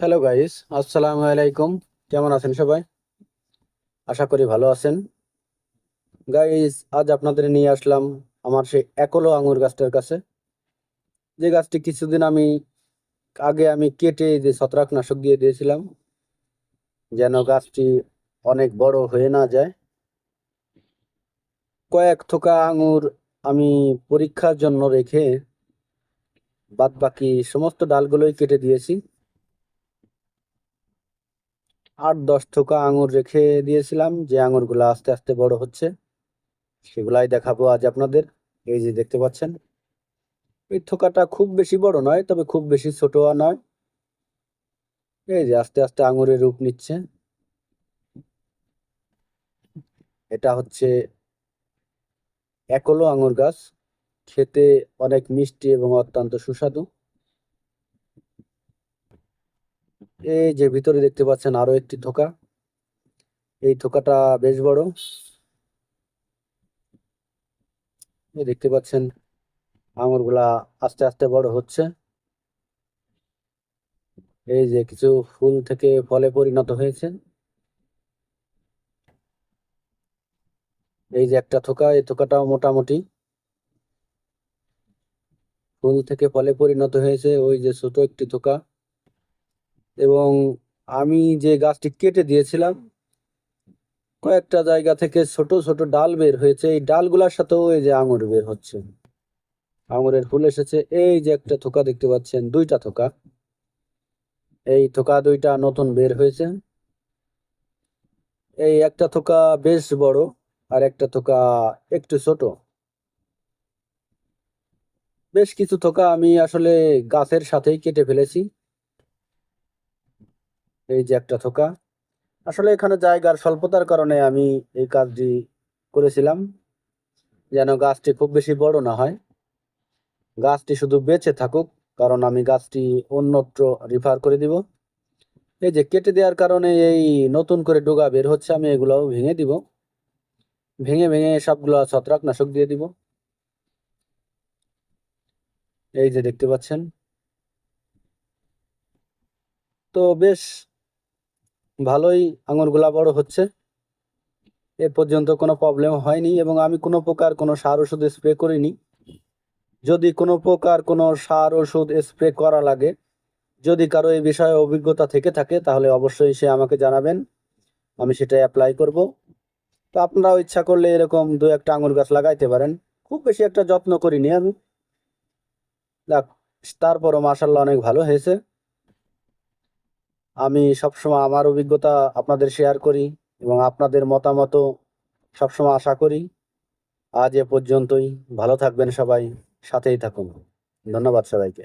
Hello guys আসসালামু আলাইকুম কেমন আছেন সবাই? আশা করি ভালো আছেন। গাইস আজ আপনাদের নিয়ে আসলাম আমার সেই একলো আঙুর গাছটার কাছে। যে গাছটি কিছুদিন আমি, আগে আমি কেটে যে ছত্রাকনাশক দিয়ে দিয়েছিলাম, যেন গাছটি অনেক বড় হয়ে না যায়। কয়েক থোকা আঙুর আমি পরীক্ষার জন্য রেখে বাদ বাকি সমস্ত ডালগুলোই কেটে দিয়েছি। আট দশ থোকা আঙুর রেখে দিয়েছিলাম যে আঙুরগুলো আস্তে আস্তে বড় হচ্ছে। সেগুলাই দেখাবো আজ আপনাদের। এই যে দেখতে পাচ্ছেন, এই থোকাটা খুব বেশি বড় নয়, তবে খুব বেশি ছোটও নয়। এই যে আস্তে আস্তে আঙুরের রূপ নিচ্ছে। এটা হচ্ছে একলো আঙুর গাছ। খেতে অনেক মিষ্টি এবং অত্যন্ত সুস্বাদু। এই যে ভিতরে দেখতে পাচ্ছেন আরও একটি থোকা। এই থোকাটা বেশ বড়। দেখতে পাচ্ছেন আঙুরগুলা আস্তে আস্তে বড় হচ্ছে। এই যে কিছু ফুল থেকে ফলে পরিণত হয়েছে। এই যে একটা থোকা, এই থোকাটাও মোটামুটি। ফুল থেকে ফলে পরিণত হয়েছে। ওই যে ছোট একটি থোকা। এবং আমি যে গাছটি কেটে দিয়েছিলাম, কয়েকটা জায়গা থেকে ছোট ছোট ডাল বের হয়েছে। এই ডালগুলোর সাথেও এই যে আঙুর বের হচ্ছে। আঙুরের ফুল এসেছে। এই যে একটা থোকা দেখতে পাচ্ছেন, দুইটা থোকা। এই থোকা দুইটা নতুন বের হয়েছে। এই একটা থোকা বেশ বড় আর একটা থোকা একটু ছোট। বেশ কিছু থোকা আমি আসলে গাছের সাথেই কেটে ফেলেছি। এই যে একটা থোকা। আসলে এখানে জায়গার স্বল্পতার কারণে আমি এই কাজটি করেছিলাম, যেন গাছটি খুব বেশি বড় না হয়। গাছটি শুধু বেঁচে থাকুক, কারণ আমি গাছটি অন্যত্র রিফার করে দিব। এই যে কেটে দেওয়ার কারণে এই নতুন করে ডোগা বের হচ্ছে, আমি এগুলোও ভেঙে দিব। ভেঙে ভেঙে সবগুলো ছত্রাকনাশক দিয়ে দিব। এই যে দেখতে পাচ্ছেন। তো বেশ ভালোই আঙুরগুলা বড় হচ্ছে। এ পর্যন্ত কোনো প্রবলেম হয়নি এবং আমি কোনো প্রকার কোনো সার ওষুধ স্প্রে করিনি। যদি কোনো প্রকার কোনো সার ওষুধ স্প্রে করা লাগে, যদি কারও এই বিষয়ে অভিজ্ঞতা থেকে থাকে, তাহলে অবশ্যই সে আমাকে জানাবেন। আমি সেটা অ্যাপ্লাই করব। তো আপনারাও ইচ্ছা করলে এরকম দু একটা আঙুর গাছ লাগাইতে পারেন। খুব বেশি একটা যত্ন করিনি আমি। তারপরও মাসাল্লাহ অনেক ভালো হয়েছে। আমি সবসময় আমার অভিজ্ঞতা আপনাদের শেয়ার করি এবং আপনাদের মতামতও সবসময় আশা করি। আজ এ পর্যন্তই। ভালো থাকবেন সবাই। সাথেই থাকুন। ধন্যবাদ সবাইকে।